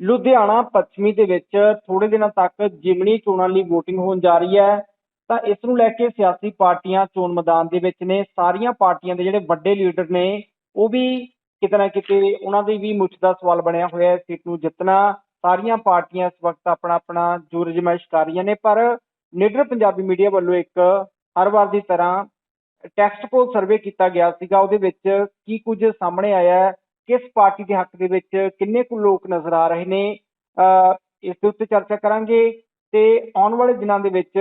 ਲੁਧਿਆਣਾ ਪੱਛਮੀ ਦੇ ਵਿੱਚ ਥੋੜੇ ਦਿਨਾਂ ਤੱਕ ਜਿਮਣੀ ਚੋਣਾਂ ਲਈ VOTING ਹੋਣ ਜਾ ਰਹੀ ਹੈ, ਤਾਂ ਇਸ ਨੂੰ ਲੈ ਕੇ ਸਿਆਸੀ ਪਾਰਟੀਆਂ ਚੋਣ ਮੈਦਾਨ ਦੇ ਵਿੱਚ ਨੇ, ਸਾਰੀਆਂ ਪਾਰਟੀਆਂ ਦੇ ਜਿਹੜੇ ਵੱਡੇ ਲੀਡਰ ਨੇ, ਉਹ ਵੀ ਕਿਤੇ ਨਾ ਕਿਤੇ ਉਹਨਾਂ ਦੀ ਵੀ ਮੁੱਛ ਦਾ ਸਵਾਲ ਬਣਿਆ ਹੋਇਆ ਹੈ, ਸੀਟ ਨੂੰ ਜਿੱਤਣਾ, ਸਾਰੀਆਂ ਪਾਰਟੀਆਂ ਇਸ ਵਕਤ ਆਪਣਾ ਆਪਣਾ ਜੋਰ ਜਮਾਇਸ਼ ਕਰ ਰਹੀਆਂ ਨੇ, ਪਰ ਨਿਡਰ ਪੰਜਾਬੀ ਮੀਡੀਆ ਵੱਲੋਂ ਇੱਕ ਹਰ ਵਾਰ ਦੀ ਤਰ੍ਹਾਂ ਟੈਕਸਟ ਪੋਲ ਸਰਵੇ ਕੀਤਾ ਗਿਆ ਸੀਗਾ, ਉਹਦੇ ਵਿੱਚ ਕੀ ਕੁਝ ਸਾਹਮਣੇ ਆਇਆ ਹੈ ਕਿਸ ਪਾਰਟੀ ਦੇ ਹੱਕ ਦੇ ਵਿੱਚ ਕਿੰਨੇ ਕੁ ਲੋਕ ਨਜ਼ਰ ਆ ਰਹੇ ਨੇ? ਅਹ ਇਸ ਦੇ ਉੱਤੇ ਚਰਚਾ ਕਰਾਂਗੇ ਤੇ ਆਉਣ ਵਾਲੇ ਦਿਨਾਂ ਦੇ ਵਿੱਚ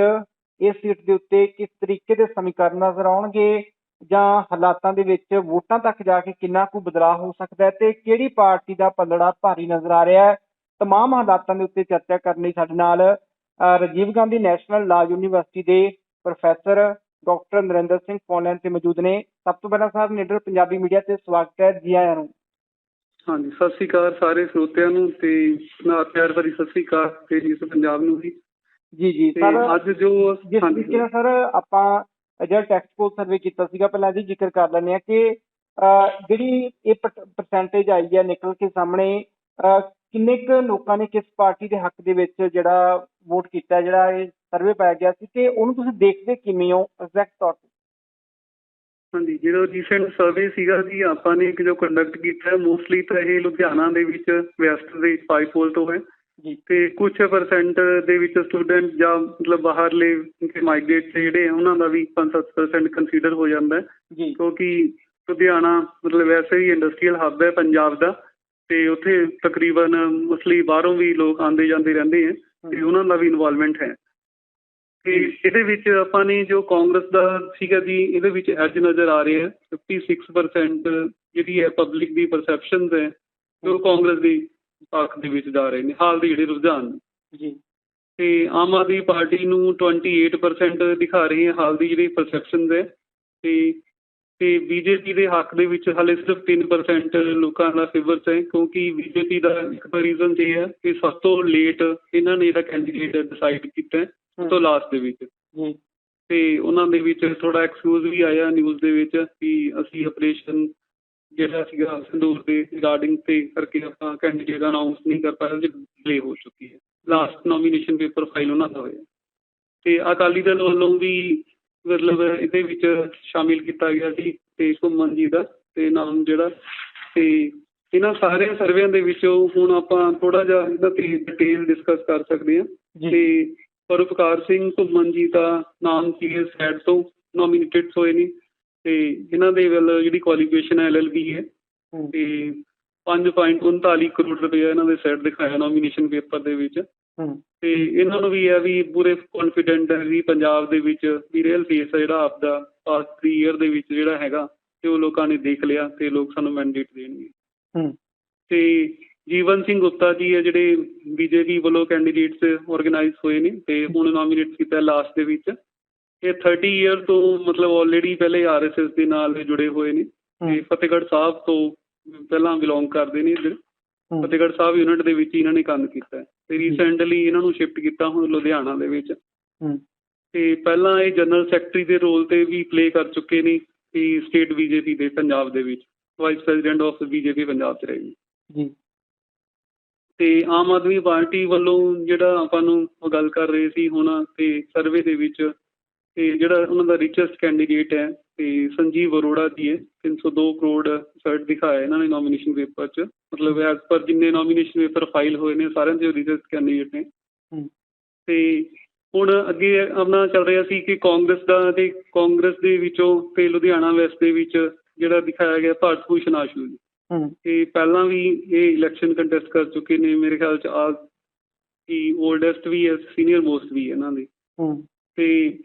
ਇਸ ਸੀਟ ਦੇ ਉੱਤੇ ਕਿਸ ਤਰੀਕੇ ਦੇ ਸਮੀਕਰਨ ਨਜ਼ਰ ਆਉਣਗੇ ਜਾਂ ਹਾਲਾਤਾਂ ਦੇ ਵਿੱਚ ਵੋਟਾਂ ਤੱਕ ਜਾ ਕੇ ਕਿੰਨਾ ਕੁ ਬਦਲਾਅ ਹੋ ਸਕਦਾ ਹੈ ਤੇ ਕਿਹੜੀ ਪਾਰਟੀ ਦਾ ਪੱਲੜਾ ਭਾਰੀ ਨਜ਼ਰ ਆ ਰਿਹਾ ਹੈ? ਤਮਾਮ ਹਾਲਾਤਾਂ ਦੇ ਉੱਤੇ ਚਰਚਾ ਕਰਨ ਲਈ ਸਾਡੇ ਨਾਲ Rajiv Gandhi national law university ਦੇ professor doctor Narinder Singh phone line ਤੇ ਮੌਜੂਦ ਨੇ। ਸਭ ਤੋਂ ਪਹਿਲਾਂ ਸਰ ਨਿਡਰ ਪੰਜਾਬੀ ਮੀਡੀਆ ਤੇ ਸਵਾਗਤ ਹੈ ਜੀ ਆਇਆਂ ਨੂੰ। ਹਾਂਜੀ ਸਤਿ ਸ੍ਰੀ ਅਕਾਲ ਸਾਰੇ ਸਰੋਤਿਆਂ ਨੂੰ ਤੇ ਨਾਲ ਪਿਆਰ ਭਰੀ ਸਤਿ ਸ੍ਰੀ ਅਕਾਲ ਤੇ ਇਸ ਪੰਜਾਬ ਨੂੰ ਵੀ। ਜੀ ਜੀ ਸਰ ਅੱਜ ਜੋ ਜਿਸ ਹਾਂਜੀ ਤਰੀਕੇ ਨਾਲ ਸਰ ਆਪਾਂ ਜਿਹੜਾ ਟੈਕਸਟ ਪੋਲ ਸਰਵੇ ਕੀਤਾ ਸੀਗਾ ਪਹਿਲਾਂ ਇਹਦੀ ਜ਼ਿਕਰ ਕਰ ਲੈਂਦੇ ਆ ਕਿ ਜਿਹੜੀ ਇਹ ਪਰਸੈਂਟੇਜ ਆਈ ਹੈ ਨਿਕਲ ਕੇ ਸਾਹਮਣੇ ਕਿੰਨੇ ਕੁ ਲੋਕਾਂ ਨੇ ਕਿਸ ਪਾਰਟੀ ਦੇ ਹੱਕ ਦੇ ਵਿੱਚ ਜਿਹੜਾ ਵੋਟ ਕੀਤਾ ਜਿਹੜਾ ਇਹ ਸਰਵੇ ਪਾਇਆ ਗਿਆ ਸੀ ਤੇ ਉਹਨੂੰ ਤੁਸੀਂ ਦੇਖਦੇ ਕਿਵੇਂ ਹੋ ਐਗਜ਼ੈਕਟ ਤੌਰ ਤੇ? ਹਾਂਜੀ ਜਿਹੜਾ ਰੀਸੈਂਟ ਸਰਵੇ ਸੀਗਾ ਜੀ ਆਪਾਂ ਨੇ ਇੱਕ ਜੋ ਕੰਡਕਟ ਕੀਤਾ ਮੋਸਟਲੀ ਤਾਂ ਇਹ ਲੁਧਿਆਣਾ ਦੇ ਵਿੱਚ ਵੈਸਟ ਦੇ ਪਾਈ ਪੋਲ ਤੋਂ ਹੈ। ਜੀ। ਤੇ ਕੁਝ ਪਰਸੈਂਟ ਦੇ ਵਿੱਚ ਸਟੂਡੈਂਟ ਜਾਂ ਮਤਲਬ ਬਾਹਰਲੇ ਮਾਈਗ੍ਰੇਟ ਜਿਹੜੇ ਆ ਉਹਨਾਂ ਦਾ ਵੀ 5-7% ਕੰਸੀਡਰ ਹੋ ਜਾਂਦਾ ਕਿਉਂਕਿ ਲੁਧਿਆਣਾ ਮਤਲਬ ਵੈਸੇ ਹੀ ਇੰਡਸਟਰੀਅਲ ਹੱਬ ਹੈ ਪੰਜਾਬ ਦਾ ਤੇ ਉੱਥੇ ਤਕਰੀਬਨ ਮੋਸਟਲੀ ਬਾਹਰੋਂ ਵੀ ਲੋਕ ਆਉਂਦੇ ਜਾਂਦੇ ਰਹਿੰਦੇ ਆ ਤੇ ਉਹਨਾਂ ਦਾ ਵੀ ਇਨਵੋਲਵਮੈਂਟ ਹੈ। ਤੇ ਇਹਦੇ ਵਿੱਚ ਆਪਾਂ ਨੇ ਜੋ ਕਾਂਗਰਸ ਦਾ ਸੀਗਾ ਜੀ ਇਹਦੇ ਵਿੱਚ ਐਜ ਨਜ਼ਰ ਆ ਰਿਹਾ ਹੈ 56% ਜਿਹੜੀ ਹੈ ਪਬਲਿਕ ਦੀ ਪਰਸੈਪਸ਼ਨਸ ਹੈ ਜੋ ਕਾਂਗਰਸ ਦੀ ਪੱਖ ਦੇ ਵਿੱਚ ਜਾ ਰਹੇ ਨੇ ਹਾਲ ਦੇ ਜਿਹੜੇ ਰੁਝਾਨ ਜੀ। ਤੇ ਆਮ ਆਦਮੀ ਪਾਰਟੀ ਨੂੰ 28% ਦਿਖਾ ਰਹੇ ਹੈ ਹਾਲ ਦੀ ਜਿਹੜੀ ਪਰਸੈਪਸ਼ਨਸ ਹੈ। ਤੇ ਤੇ ਬੀਜੇਪੀ ਦੇ ਹੱਕ ਦੇ ਵਿੱਚ ਹਾਲੇ ਸਿਰਫ 3% ਲੋਕਾਂ ਦਾ ਫੇਵਰਸ ਹੈ ਕਿਉਂਕਿ ਬੀਜੇਪੀ ਦਾ ਇੱਕ ਰੀਜ਼ਨ ਇਹ ਹੈ ਕਿ ਸਭ ਤੋਂ ਲੇਟ ਇਹਨਾਂ ਨੇ ਇਹਦਾ ਕੈਂਡੀਡੇਟ ਡਿਸਾਈਡ ਕੀਤਾ ਤੋਂ ਲਾਸਟ ਦੇ ਵਿੱਚ। ਜੀ ਤੇ ਉਹਨਾਂ ਦੇ ਵਿੱਚ ਥੋੜਾ ਐਕਸਕਿਊਜ਼ ਵੀ ਆਇਆ ਨਿਊਜ਼ ਦੇ ਵਿੱਚ ਕਿ ਅਸੀਂ ਆਪਰੇਸ਼ਨ ਜਿਹੜਾ ਸੀਗਾ ਸੰਦੂਰ ਦੇ ਰਿਗਾਰਡਿੰਗ ਤੇ ਕਰਕੇ ਆਪਾਂ ਕੈਂਡੀਡੇਟ ਅਨਾਉਂਸ ਨਹੀਂ ਕਰ ਪਾਏ ਉਹਦੀ ਡਿਲੇ ਹੋ ਚੁੱਕੀ ਹੈ। ਲਾਸਟ ਨੋਮੀਨੇਸ਼ਨ ਪੇਪਰ ਫਾਈਲ ਉਹਨਾਂ ਦਾ ਹੋਇਆ। ਤੇ ਅਕਾਲੀ ਦਲ ਵੱਲੋਂ ਵੀ ਮਤਲਬ ਇਹਦੇ ਵਿੱਚ ਸ਼ਾਮਿਲ ਕੀਤਾ ਗਿਆ ਸੀ ਤੇ ਘੁੰਮਣ ਜੀ ਦਾ ਤੇ ਨਾਮ ਜਿਹੜਾ ਤੇ ਇਹਨਾਂ ਸਾਰੇ ਸਰਵੇਆਂ ਦੇ ਵਿੱਚੋਂ ਹੁਣ ਆਪਾਂ ਥੋੜਾ ਜਿਹਾ ਇਹਦਾ ਤੇ ਡਿਟੇਲ ਡਿਸਕਸ ਕਰ ਸਕਦੇ ਹਾਂ। ਜੀ। ਤੇ ਪਰਉਪਕਾਰ ਸਿੰਘ ਘੁੰਮਣ ਜੀ ਦਾ ਨਾਮ ਸੀ ਸੈਡ ਤੋਂ? ਨੋਮੀਨੇਟਡ ਹੋਏ ਨੇ। ਤੇ ਇਹਨਾਂ ਦੇ ਵੱਲ ਜਿਹੜੀ ਕੁਆਲੀਫਿਕੇਸ਼ਨ ਹੈ ਐਲਐਲਬੀ ਹੈ। ਤੇ 5.39 ਕਰੋੜ ਰੁਪਏ ਇਹਨਾਂ ਦੇ ਸੈਟ ਦਿਖਾਇਆ ਨੋਮੀਨੇਸ਼ਨ ਪੇਪਰ ਦੇ ਵਿੱਚ। ਤੇ ਇਹਨਾਂ ਨੂੰ ਵੀ ਹੈ ਵੀ ਪੂਰੇ ਕੌਨਫੀਡੈਂਟ ਹੈ ਵੀ ਪੰਜਾਬ ਦੇ ਵਿੱਚ ਵੀ ਰੀਅਲ ਫੇਸ ਹੈ ਜਿਹੜਾ ਆਪਦਾ ਪਾਸਟ 3 ਇਅਰ ਦੇ ਵਿੱਚ ਜਿਹੜਾ ਹੈਗਾ ਤੇ ਉਹ ਲੋਕਾਂ ਨੇ ਦੇਖ ਲਿਆ ਤੇ ਲੋਕ ਸਾਨੂੰ ਮੈਂਡੇਟ ਦੇਣਗੇ। ਤੇ ਜੀਵਨ ਸਿੰਘ ਗੁਪਤਾ ਜੀ ਹੈ ਜਿਹੜੇ ਬੀਜੇਪੀ ਵੱਲੋਂ ਕੈਂਡੀਡੇਟਸ ਆਰਗੇਨਾਈਜ਼ ਹੋਏ ਨੇ ਤੇ ਹੁਣ ਨੋਮੀਨੇਟ ਕੀਤਾ ਲਾਸਟ ਦੇ ਵਿੱਚ। ਇਹ 30 ਇਅਰ ਤੋਂ ਮਤਲਬ ਆਲਰੇਡੀ ਪਹਿਲੇ ਆਰਐਸਐਸ ਦੇ ਨਾਲ ਜੁੜੇ ਹੋਏ ਨੇ ਤੇ ਫਤਿਹਗੜ੍ਹ ਸਾਹਿਬ ਤੋਂ ਪਹਿਲਾਂ ਬਿਲੋਂਗ ਕਰਦੇ ਨੇ ਇੱਧਰ। ਫਤਿਹਗੜ੍ਹ ਸਾਹਿਬ ਯੂਨਿਟ ਦੇ ਵਿੱਚ ਇਹਨਾਂ ਨੇ ਕੰਮ ਕੀਤਾ। ਤੇ ਰੀਸੈਂਟਲੀ ਇਹਨਾਂ ਨੂੰ ਸ਼ਿਫਟ ਕੀਤਾ ਹੁਣ ਲੁਧਿਆਣਾ ਦੇ ਵਿੱਚ। ਤੇ ਪਹਿਲਾਂ ਇਹ ਜਨਰਲ ਸੈਕਟਰੀ ਦੇ ਰੋਲ ਤੇ ਵੀ ਪਲੇ ਕਰ ਚੁੱਕੇ ਨੇ ਤੇ ਸਟੇਟ ਬੀਜੇਪੀ ਦੇ ਪੰਜਾਬ ਦੇ ਵਿੱਚ। Vice president of BJP Punjab 'ਚ ਰਹੇ। ਜੀ। ਤੇ ਆਮ ਆਦਮੀ ਪਾਰਟੀ ਵੱਲੋਂ ਜਿਹੜਾ ਆਪਾਂ ਨੂੰ ਗੱਲ ਕਰ ਰਹੇ ਸੀ ਹੁਣ ਤੇ ਸਰਵੇ ਦੇ ਵਿੱਚ ਤੇ ਜਿਹੜਾ ਉਹਨਾਂ ਦਾ ਰਿਚੈਸਟ ਕੈਂਡੀਡੇਟ ਹੈ ਤੇ ਸੰਜੀਵ ਅਰੋੜਾ ਜੀ ਹੈ 302 ਕਰੋੜ ਸਰਟ ਦਿਖਾਇਆ ਇਹਨਾਂ ਨੇ ਨੋਮੀਨੇਸ਼ਨ ਪੇਪਰ 'ਚ। ਮਤਲਬ ਐਜ਼ ਪਰ ਜਿੰਨੇ ਨੋਮੀਨੇਸ਼ਨ ਪੇਪਰ ਫਾਈਲ ਹੋਏ ਨੇ ਸਾਰਿਆਂ ਦੇ ਰਿਚੈਸਟ ਕੈਂਡੀਡੇਟ ਨੇ। ਹਮ, ਤੇ ਹੁਣ ਅੱਗੇ ਆਪਣਾ ਚੱਲ ਰਿਹਾ ਸੀ ਕਿ ਕਾਂਗਰਸ ਦਾ ਤੇ ਕਾਂਗਰਸ ਦੇ ਵਿੱਚੋਂ ਤੇ ਲੁਧਿਆਣਾ ਵੈਸਟ ਦੇ ਵਿੱਚ ਜਿਹੜਾ ਦਿਖਾਇਆ ਗਿਆ ਭਾਰਤ ਭੂਸ਼ਣ ਆਸ਼ੂ ਜੀ। ਤੇ ਪਹਿਲਾਂ ਵੀ ਇਹ ਇਲੈਕਸ਼ਨ ਕੰਟੈਸਟ ਕਰ ਚੁੱਕੇ ਨੇ ਮੇਰੇ ਖਿਆਲ ਚ ਆ ਕਿ 올ਡੈਸਟ ਵੀ ਹੈ ਸੀਨੀਅਰ ਮੋਸਟ ਵੀ ਇਹਨਾਂ ਦੇ। ਤੇ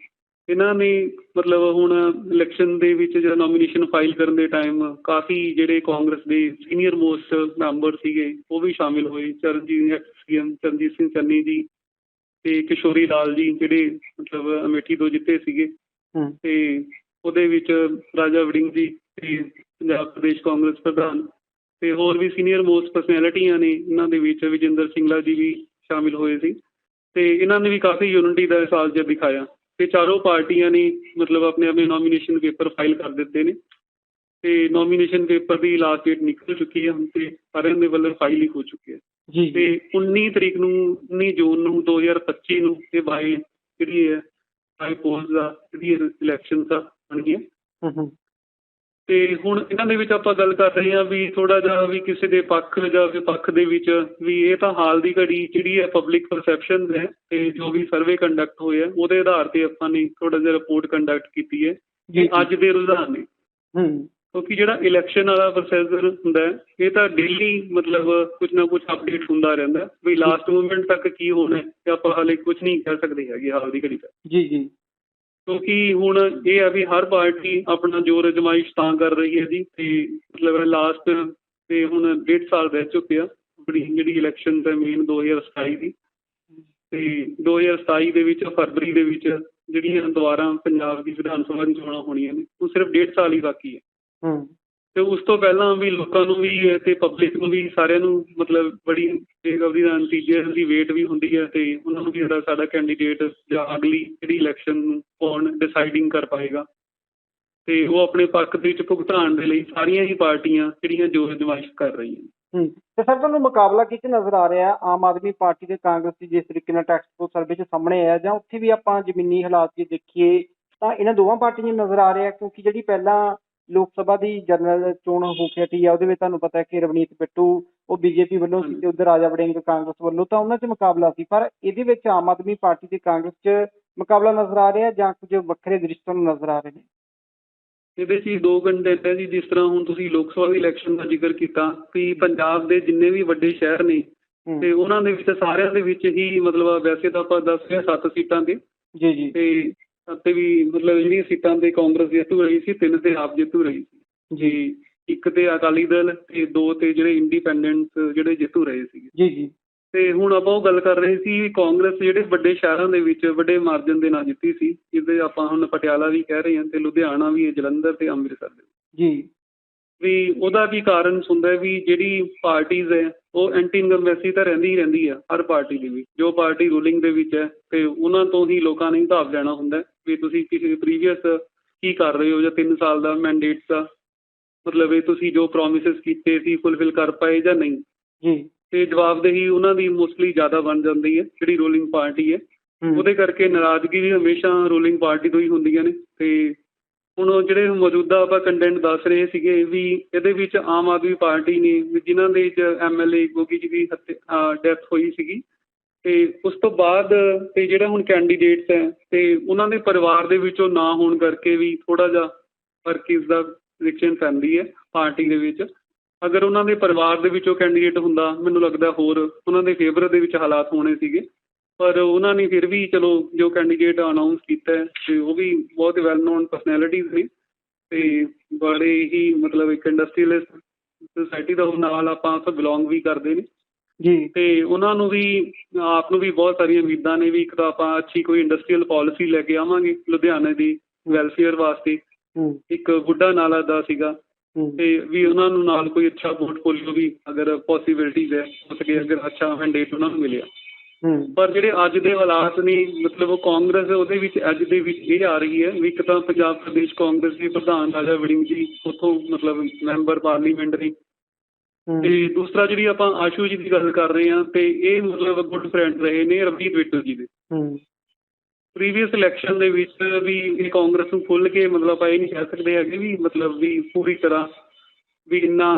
ਇਹਨਾਂ ਨੇ ਮਤਲਬ ਹੁਣ ਇਲੈਕਸ਼ਨ ਦੇ ਵਿੱਚ ਜਦੋਂ ਨੋਮੀਨੇਸ਼ਨ ਫਾਈਲ ਕਰਨ ਦੇ ਟਾਈਮ ਕਾਫੀ ਜਿਹੜੇ ਕਾਂਗਰਸ ਦੇ ਸੀਨੀਅਰ ਮੋਸਟ ਮੈਂਬਰ ਸੀਗੇ ਉਹ ਵੀ ਸ਼ਾਮਿਲ ਹੋਏ। ਚਰਨਜੀਤ ਸੀਐਮ ਚਰਨਜੀਤ ਸਿੰਘ ਚੰਨੀ ਜੀ ਤੇ ਕਿਸ਼ੋਰੀ ਲਾਲ ਜੀ ਜਿਹੜੇ ਮਤਲਬ ਅਮੇਠੀ ਤੋਂ ਜਿੱਤੇ ਸੀਗੇ। ਤੇ ਉਹਦੇ ਵਿੱਚ ਰਾਜਾ ਵੜਿੰਗ ਜੀ ਤੇ ਪੰਜਾਬ ਪ੍ਰਦੇਸ਼ ਕਾਂਗਰਸ ਪ੍ਰਧਾਨ ਤੇ ਹੋਰ ਵੀ ਸੀਨੀਅਰ ਮੋਸਟ ਪਰਸਨੈਲਿਟੀਆਂ ਨੇ ਇਹਨਾਂ ਦੇ ਵਿੱਚ ਵਿਜੇਂਦਰ ਸਿੰਗਲਾ ਜੀ ਵੀ ਸ਼ਾਮਿਲ ਹੋਏ ਸੀ ਤੇ ਇਹਨਾਂ ਨੇ ਵੀ ਕਾਫੀ ਯੂਨਿਟੀ ਦਾ ਅਹਿਸਾਸ ਜਿਹਾ ਦਿਖਾਇਆ ਤੇ ਚਾਰੋਂ ਪਾਰਟੀਆਂ ਨੇ ਮਤਲਬ ਆਪਣੇ ਆਪਣੇ ਨੋਮੀਨੇਸ਼ਨ ਪੇਪਰ ਫਾਈਲ ਕਰ ਦਿੱਤੇ ਨੇ ਤੇ ਨੋਮੀਨੇਸ਼ਨ ਪੇਪਰ ਦੀ ਲਾਸਟ ਡੇਟ ਨਿਕਲ ਚੁੱਕੀ ਹੈ ਹੁਣ ਤੇ ਸਾਰਿਆਂ ਦੇ ਵੱਲੋਂ ਫਾਈਲ ਹੀ ਹੋ ਚੁੱਕੀ ਹੈ ਜੀ ਤੇ ਜੀ 19 ਤਰੀਕ ਨੂੰ 19 ਜੂਨ ਨੂੰ 2025 ਨੂੰ ਇਹ ਬਾਈ ਜਿਹੜੀ ਹੈ ਬਾਈ ਪੋਲਸ ਦਾ ਜਿਹੜੀ ਇਲੈਕਸ਼ਨ ਦਾ ਹੋਣੀ ਹੈ ਹੂੰ ਹੂੰ ਤੇ ਹੁਣ ਇਹਨਾਂ ਦੇ ਵਿੱਚ ਆਪਾਂ ਗੱਲ ਕਰ ਰਹੇ ਹਾਂ ਵੀ ਥੋੜਾ ਜਿਹਾ ਵੀ ਕਿਸੇ ਦੇ ਪੱਖ ਜਾਂ ਵਿਪੱਖ ਦੇ ਵਿੱਚ ਵੀ ਇਹ ਤਾਂ ਹਾਲ ਦੀ ਘੜੀ ਜਿਹੜੀ ਹੈ ਪਬਲਿਕ ਪਰਸੈਪਸ਼ਨ ਹੈ ਤੇ ਜੋ ਵੀ ਸਰਵੇ ਕੰਡਕਟ ਹੋਏ ਆ ਉਹਦੇ ਆਧਾਰ ਤੇ ਆਪਾਂ ਨੇ ਥੋੜਾ ਜਿਹਾ ਰਿਪੋਰਟ ਕੰਡਕਟ ਕੀਤੀ ਹੈ ਜੀ ਅੱਜ ਦੇ ਰੁਝਾਨ ਨੇ। ਹੂੰ। ਕਿਉਂਕਿ ਜਿਹੜਾ ਇਲੈਕਸ਼ਨ ਵਾਲਾ ਪ੍ਰੋਸੈਸਰ ਹੁੰਦਾ ਹੈ ਇਹ ਤਾਂ ਡੇਲੀ ਮਤਲਬ ਕੁਝ ਨਾ ਕੁਝ ਅਪਡੇਟ ਹੁੰਦਾ ਰਹਿੰਦਾ। ਵੀ ਲਾਸਟ ਮੂਮੈਂਟ ਤੱਕ ਕੀ ਹੋਣਾ ਹੈ ਤੇ ਆਪਾਂ ਹਾਲੇ ਕੁਝ ਨਹੀਂ ਕਹਿ ਸਕਦੇ ਹੈਗੇ ਹਾਲ ਦੀ ਘੜੀ ਤੱਕ। ਜੀ ਜੀ। ਕਿਉਂਕਿ ਹੁਣ ਇਹ ਹੈ ਵੀ ਹਰ ਪਾਰਟੀ ਆਪਣਾ ਜੋਰ ਅਜਮਾਇਸ਼ ਤਾਂ ਕਰ ਰਹੀ ਹੈ ਜੀ, ਤੇ ਮਤਲਬ ਲਾਸਟ ਤੇ ਹੁਣ ਡੇਢ ਸਾਲ ਰਹਿ ਚੁੱਕੇ ਆ, ਆਪਣੀ ਜਿਹੜੀ ਇਲੈਕਸ਼ਨ ਹੈ ਮੇਨ 2027 ਦੀ। ਤੇ 2027 ਦੇ ਵਿੱਚ ਫਰਵਰੀ ਦੇ ਵਿੱਚ ਜਿਹੜੀਆਂ ਦੁਬਾਰਾ ਪੰਜਾਬ ਦੀ ਵਿਧਾਨ ਸਭਾ ਦੀਆਂ ਚੋਣਾਂ ਹੋਣੀਆਂ ਨੇ, ਉਹ ਸਿਰਫ ਡੇਢ ਸਾਲ ਹੀ ਬਾਕੀ ਹੈ। ਹੂੰ। ਤੇ ਉਸ ਤੋਂ ਪਹਿਲਾਂ ਵੀ ਲੋਕਾਂ ਨੂੰ ਵੀ ਤੇ ਪਬਲਿਕ ਨੂੰ ਵੀ ਸਾਰਿਆਂ ਨੂੰ ਮਤਲਬ ਬੜੀ ਬੇਗਬਰੀ ਦਾ ਨਤੀਜੇ ਦੀ ਵੇਟ ਵੀ ਹੁੰਦੀ ਹੈ ਤੇ ਉਹਨਾਂ ਨੂੰ ਵੀ ਜਿਹੜਾ ਸਾਡਾ ਕੈਂਡੀਡੇਟ ਜਾਂ ਅਗਲੀ ਜਿਹੜੀ ਇਲੈਕਸ਼ਨ ਨੂੰ ਕੌਣ ਡਿਸਾਈਡਿੰਗ ਕਰ ਪਾਏਗਾ ਤੇ ਉਹ ਆਪਣੇ ਪੱਖ ਦੇ ਵਿੱਚ ਭੁਗਤਾਨ ਦੇ ਲਈ ਸਾਰੀਆਂ ਹੀ ਪਾਰਟੀਆਂ ਜਿਹੜੀਆਂ ਜੋਰ ਅਜਮਾਇਸ਼ ਕਰ ਰਹੀਆਂ। ਤੇ ਸਰ ਤੁਹਾਨੂੰ ਮੁਕਾਬਲਾ ਕਿਹ 'ਚ ਨਜ਼ਰ ਆ ਰਿਹਾ? ਆਮ ਆਦਮੀ ਪਾਰਟੀ ਤੇ ਕਾਂਗਰਸ ਦੀ ਜਿਸ ਤਰੀਕੇ ਨਾਲ ਟੈਕਸ ਪੋਲ ਸਰਵੇ 'ਚ ਸਾਹਮਣੇ ਆਇਆ ਜਾਂ ਉੱਥੇ ਵੀ ਆਪਾਂ ਜ਼ਮੀਨੀ ਹਾਲਾਤ ਜੇ ਦੇਖੀਏ ਤਾਂ ਇਹਨਾਂ ਦੋਵਾਂ ਪਾਰਟੀਆਂ ਨਜ਼ਰ ਆ ਰਿਹਾ ਕਿਉਂਕਿ ਜਿਹੜੀ ਪਹਿਲਾਂ ਲੋਕ ਸਭਾ ਦੀ ਜਨਰਲ ਚੋਣ ਹੋ ਕੇ ਹਟੀ ਆ ਉਹਦੇ ਵਿੱਚ ਤੁਹਾਨੂੰ ਪਤਾ ਹੈ ਕਿ ਰਵਨੀਤ ਬਿੱਟੂ ਉਹ ਬੀਜੇਪੀ ਵੱਲੋਂ ਸੀ ਤੇ ਉਧਰ ਰਾਜਾ ਵੜਿੰਗ ਕਾਂਗਰਸ ਵੱਲੋਂ ਤਾਂ ਉਹਨਾਂ 'ਚ ਮੁਕਾਬਲਾ ਸੀ ਪਰ ਇਹਦੇ ਵਿੱਚ ਆਮ ਆਦਮੀ ਪਾਰਟੀ ਤੇ ਕਾਂਗਰਸ 'ਚ ਮੁਕਾਬਲਾ ਨਜ਼ਰ ਆ ਰਿਹਾ ਜਾਂ ਕੁਝ ਵੱਖਰੇ ਦ੍ਰਿਸ਼ ਤੁਹਾਨੂੰ ਨਜ਼ਰ ਆ ਰਹੇ ਨੇ? ਇਹਦੇ 'ਚ ਦੋ ਕੰਟੈਂਟ ਹੈ ਜੀ ਜਿਸ ਤਰ੍ਹਾਂ ਹੁਣ ਤੁਸੀਂ ਲੋਕ ਸਭਾ ਦੀ ਇਲੈਕਸ਼ਨ ਦਾ ਜ਼ਿਕਰ ਕੀਤਾ ਵੀ ਪੰਜਾਬ ਦੇ ਜਿੰਨੇ ਵੀ ਵੱਡੇ ਸ਼ਹਿਰ ਨੇ ਤੇ ਉਹਨਾਂ ਦੇ ਵਿੱਚ ਸਾਰਿਆਂ ਦੇ ਵਿੱਚ ਹੀ ਮਤਲਬ ਵੈਸੇ ਤਾਂ ਆਪਾਂ ਦੱਸ ਰਹੇ ਹਾਂ ਸੱਤ ਸੀਟਾਂ ਤੇ ਜੀ ਜੀ। ਤੇ ਅਤੇ ਵੀ ਮਤਲਬ ਜਿਹੜੀਆਂ ਸੀਟਾਂ ਤੇ ਕਾਂਗਰਸ ਜੇਤੂ ਰਹੀ ਸੀ ਤਿੰਨ ਤੇ ਆਪ ਜੇਤੂ ਰਹੀ ਸੀ। ਜੀ। ਇੱਕ ਤੇ ਅਕਾਲੀ ਦਲ ਤੇ ਦੋ ਤੇ ਜਿਹੜੇ ਇੰਡੀਪੈਂਡੈਂਟ ਜਿਹੜੇ ਜੇਤੂ ਰਹੇ ਸੀ ਜੀ ਜੀ। ਤੇ ਹੁਣ ਆਪਾਂ ਉਹ ਗੱਲ ਕਰ ਰਹੇ ਸੀ ਕਾਂਗਰਸ ਜਿਹੜੇ ਵੱਡੇ ਸ਼ਹਿਰਾਂ ਦੇ ਵਿੱਚ ਵੱਡੇ ਮਾਰਜਨ ਦੇ ਨਾਲ ਜਿੱਤੀ ਸੀ ਜਿਹਦੇ ਆਪਾਂ ਹੁਣ ਪਟਿਆਲਾ ਵੀ ਕਹਿ ਰਹੇ ਹਾਂ ਤੇ ਲੁਧਿਆਣਾ ਵੀ ਹੈ ਜਲੰਧਰ ਤੇ ਅੰਮ੍ਰਿਤਸਰ ਦੇ। ਜੀ। ਵੀ ਉਹਦਾ ਵੀ ਕਾਰਨ ਹੁੰਦਾ ਵੀ ਜਿਹੜੀ ਪਾਰਟੀਆਂ ਹੈ ਉਹ ਐਂਟੀ ਤਾਂ ਰਹਿੰਦੀ ਹੀ ਰਹਿੰਦੀ ਆ ਹਰ ਪਾਰਟੀ ਦੀ ਵੀ। ਜੋ ਪਾਰਟੀ ਰੂਲਿੰਗ ਦੇ ਵਿੱਚ ਹੈ ਤੇ ਉਹਨਾਂ ਤੋਂ ਹੀ ਲੋਕਾਂ ਨੇ ਹਿਸਾਬ ਲੈਣਾ ਹੁੰਦਾ ਵੀ ਤੁਸੀਂ ਕਿਸੇ ਪ੍ਰੀਵੀਅਸ ਕੀ ਕਰ ਰਹੇ ਹੋ ਜਾਂ 3 ਸਾਲ ਦਾ ਮੈਂਡੇਟ ਦਾ। ਮਤਲਬ ਇਹ ਤੁਸੀਂ ਜੋ ਪ੍ਰੋਮਿਸਸ ਕੀਤੇ ਸੀ ਫੁੱਲਫਿਲ ਕਰ ਪਾਏ ਜਾਂ ਨਹੀਂ। ਜੀ। ਤੇ ਜਵਾਬਦੇਹੀ ਉਹਨਾਂ ਦੀ ਮੋਸਟਲੀ ਜ਼ਿਆਦਾ ਬਣ ਜਾਂਦੀ ਹੈ ਜਿਹੜੀ ਰੂਲਿੰਗ ਪਾਰਟੀ ਹੂੰ, ਉਹਦੇ ਕਰਕੇ ਨਾਰਾਜ਼ਗੀ ਵੀ ਹਮੇਸ਼ਾ ਰੂਲਿੰਗ ਪਾਰਟੀ ਤੋਂ ਹੀ ਹੁੰਦੀਆਂ ਨੇ ਤੇ ਹੁਣ ਜਿਹੜੇ ਮੌਜੂਦਾ ਆਪਾਂ ਕੰਟੈਂਟ ਦੱਸ ਰਹੇ ਸੀਗੇ ਵੀ ਇਹਦੇ ਵਿੱਚ ਆਮ ਆਦਮੀ ਪਾਰਟੀ ਨੇ, ਵੀ ਜਿਨ੍ਹਾਂ ਦੇ ਵਿੱਚ ਏ ਗੋਗੀ ਜੀ ਦੀ ਹੱਤਿਆ ਡੈਥ ਹੋਈ ਸੀਗੀ ਅਤੇ ਉਸ ਤੋਂ ਬਾਅਦ ਅਤੇ ਜਿਹੜਾ ਹੁਣ ਕੈਂਡੀਡੇਟਸ ਹੈ ਅਤੇ ਉਹਨਾਂ ਦੇ ਪਰਿਵਾਰ ਦੇ ਵਿੱਚੋਂ ਨਾ ਹੋਣ ਕਰਕੇ ਵੀ ਥੋੜ੍ਹਾ ਜਿਹਾ ਫ਼ਰਕ ਇਸ ਦਾ ਰਿਐਕਸ਼ਨ ਪੈਂਦੀ ਹੈ ਪਾਰਟੀ ਦੇ ਵਿੱਚ। ਅਗਰ ਉਹਨਾਂ ਦੇ ਪਰਿਵਾਰ ਦੇ ਵਿੱਚੋਂ ਕੈਂਡੀਡੇਟ ਹੁੰਦਾ, ਮੈਨੂੰ ਲੱਗਦਾ ਹੋਰ ਉਹਨਾਂ ਦੇ ਫੇਵਰ ਦੇ ਵਿੱਚ ਹਾਲਾਤ ਹੋਣੇ ਸੀਗੇ। ਪਰ ਉਹਨਾਂ ਨੇ ਫਿਰ ਵੀ ਚਲੋ ਜੋ ਕੈਂਡੀਡੇਟ ਅਨਾਉਂਸ ਕੀਤਾ ਹੈ ਤੇ ਉਹ ਵੀ ਬਹੁਤ ਵੈਲ ਨੋਨ ਪਰਸਨੈਲਿਟੀਜ਼ ਨੇ ਤੇ ਬੜੇ ਹੀ ਮਤਲਬ ਇੱਕ ਇੰਡਸਟਰੀਅਲਿਸਟ ਸੁਸਾਇਟੀ ਦਾ ਨਾਲ ਆਪਾਂ ਤੋਂ ਬਿਲੋਂਗ ਵੀ ਕਰਦੇ ਨੇ। ਜੀ। ਤੇ ਉਹਨਾਂ ਨੂੰ ਵੀ ਆਪ ਨੂੰ ਵੀ ਬਹੁਤ ਸਾਰੀਆਂ ਉਮੀਦਾਂ ਨੇ ਵੀ ਇੱਕ ਤਾਂ ਆਪਾਂ ਅੱਛੀ ਕੋਈ ਇੰਡਸਟਰੀਅਲ ਪਾਲਿਸੀ ਲੈ ਕੇ ਆਵਾਂਗੇ ਲੁਧਿਆਣੇ ਦੀ ਵੈਲਫੇਅਰ ਵਾਸਤੇ। ਇੱਕ ਬੁੱਢਾ ਨਾਲਾ ਦਾ ਸੀਗਾ। ਤੇ ਵੀ ਉਹਨਾਂ ਨੂੰ ਨਾਲ ਕੋਈ ਅੱਛਾ ਪੋਰਟਫੋਲੀਓ ਵੀ ਅਗਰ ਪੋਸੀਬਿਲਿਟੀਜ਼ ਹੈ ਹੋ ਸਕੇ ਅਗਰ ਅੱਛਾ ਮੈਂਡੇਟ ਉਹਨਾਂ ਨੂੰ ਮਿਲਿਆ। ਪਰ ਜਿਹੜੇ ਅੱਜ ਦੇ ਹਾਲਾਤ ਨੇ ਮਤਲਬ ਉਹ ਕਾਂਗਰਸ ਉਹਦੇ ਵਿੱਚ ਅੱਜ ਦੇ ਵਿੱਚ ਇਹ ਆ ਰਹੀ ਹੈ ਵੀ ਇੱਕ ਤਾਂ ਪੰਜਾਬ ਪ੍ਰਦੇਸ਼ ਕਾਂਗਰਸ ਦੇ ਪ੍ਰਧਾਨ ਰਾਜਾ ਵੜਿੰਗ ਜੀ ਉੱਥੋਂ ਮਤਲਬ ਮੈਂਬਰ ਪਾਰਲੀਮੈਂਟ ਹੂੰ, ਤੇ ਦੂਸਰਾ ਜਿਹੜੀ ਆਪਾਂ ਆਸ਼ੂ ਜੀ ਦੀ ਗੱਲ ਕਰ ਰਹੇ ਹਾਂ ਤੇ ਇਹ ਮਤਲਬ ਗੁੱਡ ਫਰੈਂਡ ਰਹੇ ਨੇ ਰਵਨੀਤ ਬਿੱਟੂ ਜੀ ਦੇ। ਪ੍ਰੀਵੀਅਸ ਇਲੈਕਸ਼ਨ ਦੇ ਵਿੱਚ ਵੀ ਇਹ ਕਾਂਗਰਸ ਨੂੰ ਖੁੱਲ ਕੇ ਮਤਲਬ ਆਪਾਂ ਇਹ ਨਹੀਂ ਕਹਿ ਸਕਦੇ ਹੈਗੇ ਵੀ ਮਤਲਬ ਵੀ ਪੂਰੀ ਤਰ੍ਹਾਂ ਵੀ ਇੰਨਾ